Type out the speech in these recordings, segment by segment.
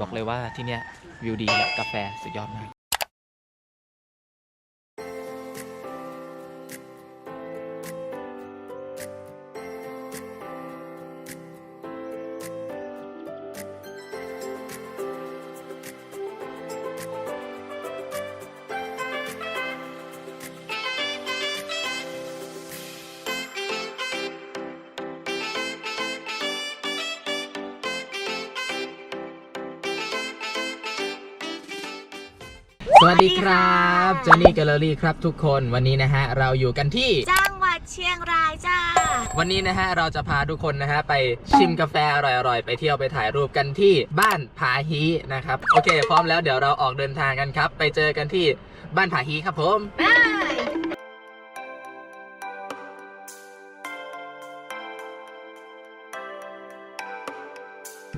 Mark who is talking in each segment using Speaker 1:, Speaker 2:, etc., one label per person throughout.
Speaker 1: บอกเลยว่าที่เนี้ยวิวดีและกาแฟสุดยอดมาก สวัสดีครับจอห์นนี่แกลเลอรี่ครับทุกคนวันนี้นะฮะเราอยู่กันที่
Speaker 2: จังหวัดเชียงรายจ้า
Speaker 1: วันนี้นะฮะเราจะพาทุกคนนะฮะไปชิมกาแฟอร่อยๆ ไปเที่ยวไปถ่ายรูปกันที่บ้านผาฮีนะครับโอเค พร้อมแล้วเดี๋ยวเราออกเดินทางกันครับ ไปเจอกันที่บ้านผาฮีครับผม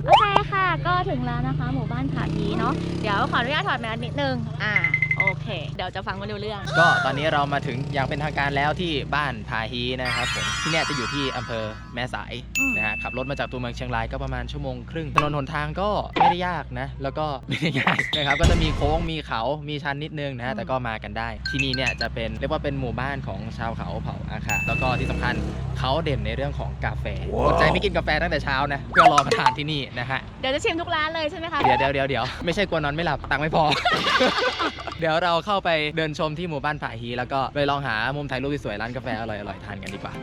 Speaker 2: โอเคค่ะ ก็ถึงแล้วนะคะ หมู่บ้านผาฮีเนาะ เดี๋ยวขออนุญาตถอดแมสนิดนึง อ่า โอเค เดี๋ยวจะฟังไม่รู้เรื่อง
Speaker 1: ก็ตอนนี้เรามาถึงอย่างเป็นทางการแล้วที่บ้านผาฮีนะครับผมที่เนี่ยจะอยู่ที่อำเภอแม่สาย
Speaker 2: อืม
Speaker 1: นะฮะขับรถมาจากตัวเมืองเชียงรายก็ประมาณชั่วโมงครึ่งถนนหนทางก็ไม่ได้ยากนะ แล้วก็ไม่ได้ง่ายนะครับก็จะมีโค้งมีเขามีชันนิดนึงนะฮะแต่ก็มากันได้ ที่นี่เนี่ยจะเป็นเรียกว่าเป็นหมู่บ้านของชาวเขาเผ่าอาคาแล้วก็ที่สำคัญเขาเด่นในเรื่องของกาแฟอดใจไม่กินกาแฟตั้งแต่เช้านะเพื่อรอมาทานที่นี่นะฮะ
Speaker 2: เดี๋ยวจะชิมทุกร้านเลยใช่ไหมคะ
Speaker 1: เดี๋ยวเดี๋ยวเดี๋ยวเดี๋ยวไม่ใช่กลัวนอนไม่หลับตังค์ไม่พอ เดี๋ยวเราเข้าไปเดินชมที่หมู่บ้านผาฮีแล้วก็ไปลองหามุมถ่ายรูปสวยๆร้านกาแฟอร่อยๆทานกันดีกว่า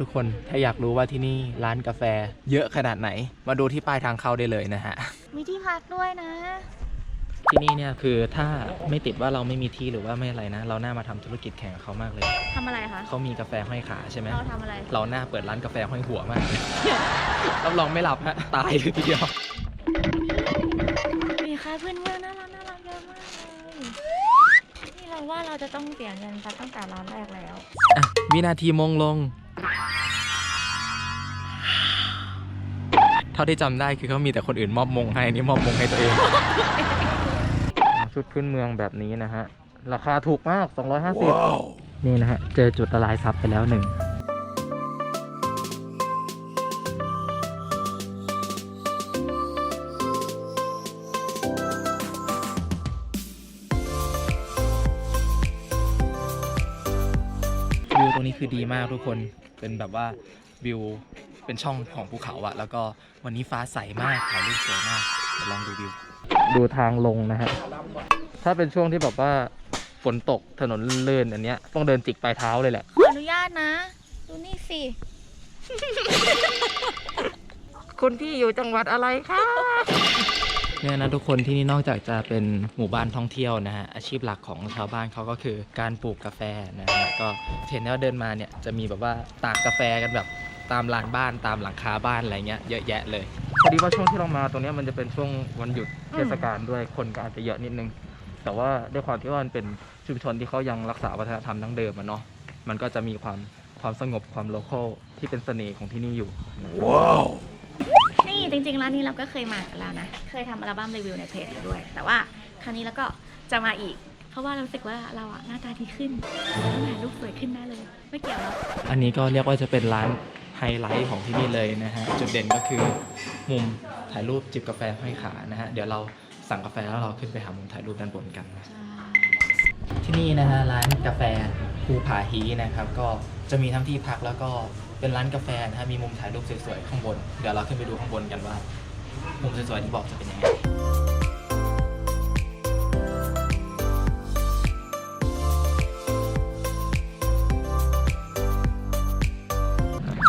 Speaker 1: ทุกคน ถ้าอยากรู้ว่าที่นี่ร้านกาแฟ เยอะขนาดไหน มาดูที่ป้ายทางเข้าได้เลยนะฮะ
Speaker 2: มีที่พักด้วยนะ
Speaker 1: ที่นี่เนี่ยคือถ้าไม่ติดว่าเราไม่มีที่หรือว่าไม่อะไรนะ เราหน้ามาทำธุรกิจแข่งกับเขามากเลย
Speaker 2: ทำอะไรคะ
Speaker 1: เขามีกาแฟห้อยขาใช่ไหม
Speaker 2: เราทำอะไร
Speaker 1: เราหน้าเปิดร้านกาแฟห้อยหัวมาก รับรองไม่หลับฮะ ตายเลยทีเดียว
Speaker 2: จะต้องเสียเงินซักตั้งแต่ร้านแรกแล้ว
Speaker 1: อะวินาทีมงลง เท่าที่จำได้คือเขามีแต่คนอื่นมอบมงให้อันนี่มอบมงให้ตัวเอง ชุดพื้นเมืองแบบนี้นะฮะ ราคาถูกมาก 250 นี่นะฮะ เจอจุดละลายซับไปแล้วหนึ่ง คือดีมากทุกคนเป็นแบบว่าวิวเป็นช่องของภูเขาอะแล้วก็วันนี้ฟ้าใสมากถ่ายรูปสวยมากเดี๋ยวลองดูวิว ดูทางลงนะฮะถ้าเป็นช่วงที่แบบว่าฝนตกถนนลื่นๆอันเนี้ยต้องเดินจิกปลายเท้าเลยแหละ
Speaker 2: ขออนุญาตนะ ดูนี่สิ
Speaker 1: คุณพี่อยู่จังหวัดอะไรคะ เนี่ยนะทุกคนที่นี่นอกจากจะเป็นหมู่บ้านท่องเที่ยวนะฮะอาชีพหลักของชาวบ้านเขาก็คือการปลูกกาแฟนะฮะก็เห็นว่าเดินมาเนี่ยจะมีแบบว่าตากกาแฟกันแบบตามลานบ้านตามหลังคาบ้านอะไรเงี้ยเยอะแยะเลยพอดีว่าช่วงที่เรามาตรงเนี้ยมันจะเป็นช่วงวันหยุดเทศกาลด้วยคนก็อาจจะเยอะนิดนึง แต่ว่าด้วยความที่ว่ามันเป็นชุมชนที่เขายังรักษาวัฒนธรรมดั้งเดิมอะเนาะมันก็จะมีความความสงบความโลคอลที่เป็นเสน่ห์ของที่นี่อยู่
Speaker 2: นี่ จริงๆร้านนี้เราก็เคยมากันแล้วนะ เคยทำอัลบั้มรีวิวในเพจเราด้วย แต่ว่าครั้งนี้เราก็จะมาอีก เพราะว่าเรารู้สึกว่าเราอะหน้าตาดีขึ้นแล้วถ่ายรูปสวยขึ้นได้เลย ไม่เกี่ยวหรอก
Speaker 1: อันนี้ก็เรียกว่าจะเป็นร้านไฮไลท์ของที่นี่เลยนะฮะ จุดเด่นก็คือมุมถ่ายรูปจิบกาแฟห้อยขานะฮะ เดี๋ยวเราสั่งกาแฟแล้วเราขึ้นไปหามุมถ่ายรูปด้านบนกันนะที่นี่นะฮะร้านกาแฟภูผาฮีนะครับ ก็จะมีทั้งที่พักแล้วก็ เป็นร้านกาแฟนะฮะมีมุมถ่ายรูปสวยๆข้างบน เดี๋ยวเราขึ้นไปดูข้างบนกันว่า มุมสวยๆที่บอกจะเป็นยังไง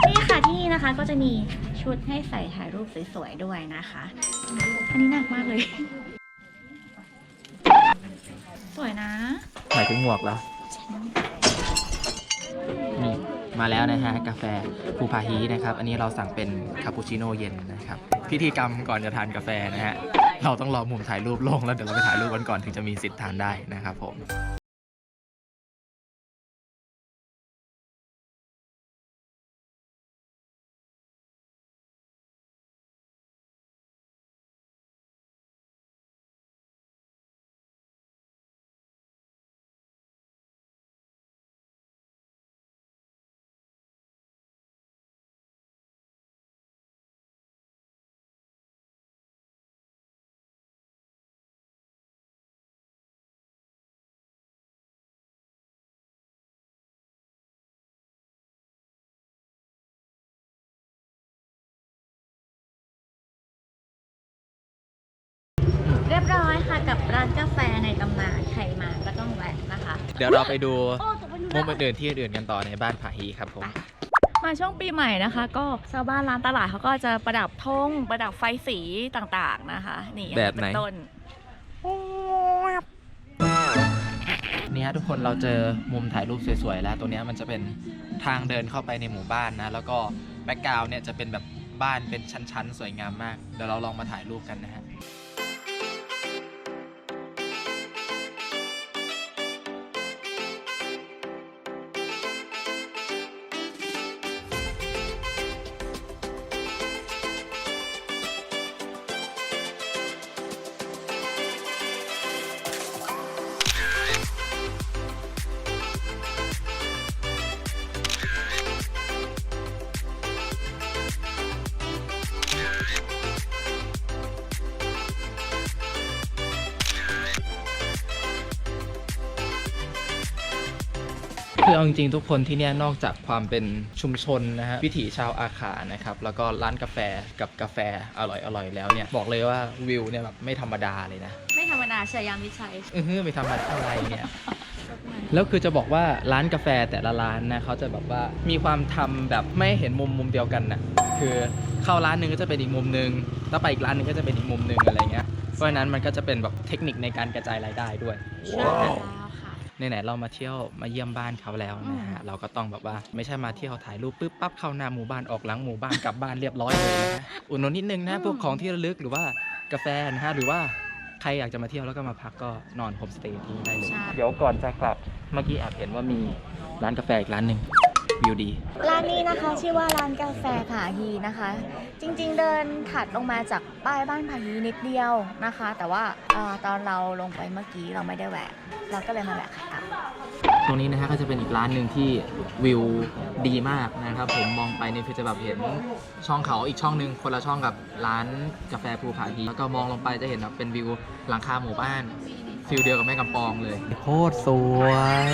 Speaker 2: นี่ค่ะที่นี่นะคะก็จะมีชุดให้ใส่ถ่ายรูปสวยๆด้วยนะคะ อันนี้หนักมากเลย สวยนะ
Speaker 1: หมายถึงหมวกแล้วนี่ มาแล้วนะฮะกาแฟภูพาฮีนะครับ อันนี้เราสั่งเป็นคาปูชิโน่เย็นนะครับ พิธีกรรมก่อนจะทานกาแฟนะฮะเราต้องรอมุมถ่ายรูปลงแล้วเดี๋ยวเราไปถ่ายรูปกันก่อนถึงจะมีสิทธิ์ทานได้นะครับผม
Speaker 2: ตำนานใครมาก็ต้องแวะนะคะ
Speaker 1: เดี๋ยวเราไปดู
Speaker 2: โอ้ตกไป
Speaker 1: มุมอื่นๆที่อื่นๆกันต่อในบ้านผาฮีครับผม
Speaker 2: มาช่วงปีใหม่นะคะ ก็ชาวบ้านร้านตลาดเขาก็จะประดับธงประดับไฟสีต่างๆนะคะนี่
Speaker 1: แบบไหน
Speaker 2: เป็ต้น
Speaker 1: เนี่ยทุกคนเราเจอมุมถ่ายรูปสวยๆแล้วตัวเนี้ยมันจะเป็นทางเดินเข้าไปในหมู่บ้านนะ แล้วก็แบ็กกราวเนี่ยจะเป็นแบบบ้านเป็นชั้นๆ สวยงามมาก เดี๋ยวเราลองมาถ่ายรูปกันนะฮะ คือเอาจริงๆทุกคนที่เนี่ยนอกจากความเป็นชุมชนนะฮะวิถีชาวอาขานะครับแล้วก็ร้านกาแฟกับกาแฟอร่อยๆแล้วเนี่ยบอกเลยว่าวิวเนี่ยแบบไม่ธรรมดาเลยนะ
Speaker 2: ไม่ธรรมดาชายามวิชัย
Speaker 1: อือฮึไม่ธรรมดาอะไรเนี่ยแล้วคือจะบอกว่าร้านกาแฟแต่ละร้านนะเขาจะแบบว่ามีความทำแบบไม่เห็นมุมมุมเดียวกันนะคือเข้าร้านหนึ่งก็จะเป็นอีกมุมหนึ่งแล้วไปอีกร้านหนึ่งก็จะเป็นอีกมุมหนึ่งอะไรเงี้ยเพราะฉะนั้นมันก็จะเป็นแบบเทคนิคในการกระจายรายได้ด้วย
Speaker 2: ใช่แล้วค่ะ
Speaker 1: ไหนๆเรามาเที่ยวมาเยี่ยมบ้านเขาแล้วนะฮะ
Speaker 2: อืม
Speaker 1: เราก็ต้องแบบว่าไม่ใช่มาเที่ยวถ่ายรูปปุ๊บปั๊บเข้าหน้าหมู่บ้านออกหลังหมู่บ้านกลับบ้านเรียบร้อยเลยนะอุดหนุนนิดนึงนะพวกของที่ระลึกหรือว่ากาแฟนะฮะหรือว่าใครอยากจะมาเที่ยวแล้วก็มาพักก็นอนโฮมสเตย์ที่นี่ได้เลย
Speaker 2: ใช่
Speaker 1: เดี๋ยวก่อนจะกลับเมื่อกี้แอบเห็นว่ามีร้านกาแฟอีกร้านหนึ่ง วิวดี
Speaker 2: ร้านนี้นะคะชื่อว่าร้านกาแฟผาฮีนะคะ จริงๆเดินถัดลงมาจากป้ายบ้านผาฮีนิดเดียวนะคะ แต่ว่าเอ่อตอนเราลงไปเมื่อกี้เราไม่ได้แวะ เราก็เลยมาแวะค่ะ
Speaker 1: ตรงนี้นะฮะก็จะเป็นอีกร้านหนึ่งที่วิวดีมากนะครับ ผมมองไปนี่คือจะแบบเห็นช่องเขาอีกช่องหนึ่งคนละช่องกับร้านกาแฟภูผาฮีแล้วก็มองลงไปจะเห็นแบบเป็นวิวหลังคาหมู่บ้านฟิลเดียวกับแม่กำปองเลย โคตรสวย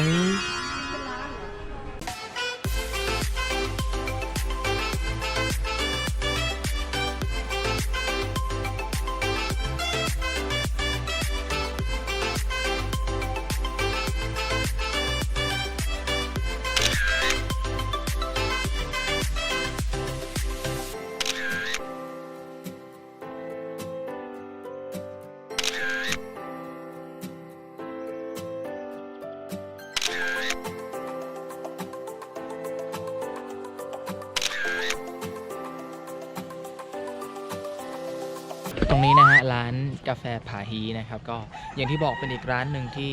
Speaker 1: านกาแฟผาฮีนะครับ ก็อย่างที่บอกเป็นอีกร้านหนึ่งที่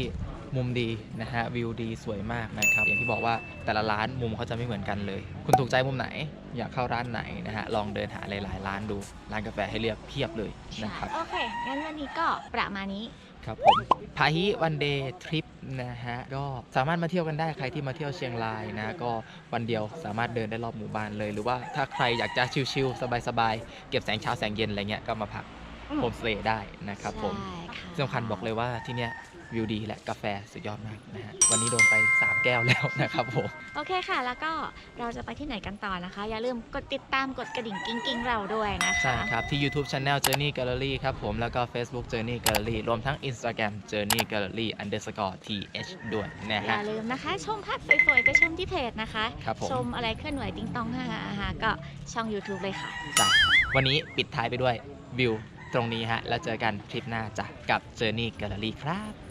Speaker 1: มุมดีนะฮะวิวดีสวยมากนะครับ อย่างที่บอกว่าแต่ละร้านมุมเขาจะไม่เหมือนกันเลย คุณถูกใจมุมไหน อยากเข้าร้านไหนนะฮะลองเดินหาหลายๆร้านดู ร้านกาแฟให้เลือกเพียบเลยนะครับ
Speaker 2: โอเค งั้นวันนี้ก็ประมาณนี้
Speaker 1: ครับผมพาฮิวันเดย์ทริปนะฮะ ก็สามารถมาเที่ยวกันได้ใครที่มาเที่ยวเชียงรายนะ ก็วันเดียวสามารถเดินได้รอบหมู่บ้านเลย หรือว่าถ้าใครอยากจะชิลๆสบายๆ เก็บแสงเช้าแสงเย็นอะไรเงี้ยก็มาพัก
Speaker 2: อืม
Speaker 1: โฮมสเตย์ได้นะครับผม
Speaker 2: ใช่ค่ะ
Speaker 1: ที่สำคัญบอกเลยว่าที่เนี้ยวิวดีและกาแฟสุดยอดมากนะฮะวันนี้โดนไป 3 แก้วแล้วนะครับผม
Speaker 2: โอเคค่ะ แล้วก็เราจะไปที่ไหนกันต่อนะคะ อย่าลืมกดติดตามกดกระดิ่งกิ้งกิ้งๆเราด้วยนะคะ
Speaker 1: ใช่ครับ ที่ YouTube Channel Journey Gallery ครับผม แล้วก็ Facebook Journey Gallery รวมทั้ง Instagram Journey Gallery underscore th ด้วยนะ
Speaker 2: อย่า
Speaker 1: ฮะ
Speaker 2: ลืมนะคะ ชมภาพสวยๆก็ชมที่เพจนะคะ
Speaker 1: ครับผม
Speaker 2: ชมอะไรเคลื่อนไหวติ้งต้องฮ่าฮ่าก็ช่อง YouTube เลยค่ะ
Speaker 1: จ้ะวันนี้ปิดท้ายไปด้วยวิว ตรงนี้ฮะ แล้วเจอกันคลิปหน้าจ้ะกับ Journey Gallery ครับ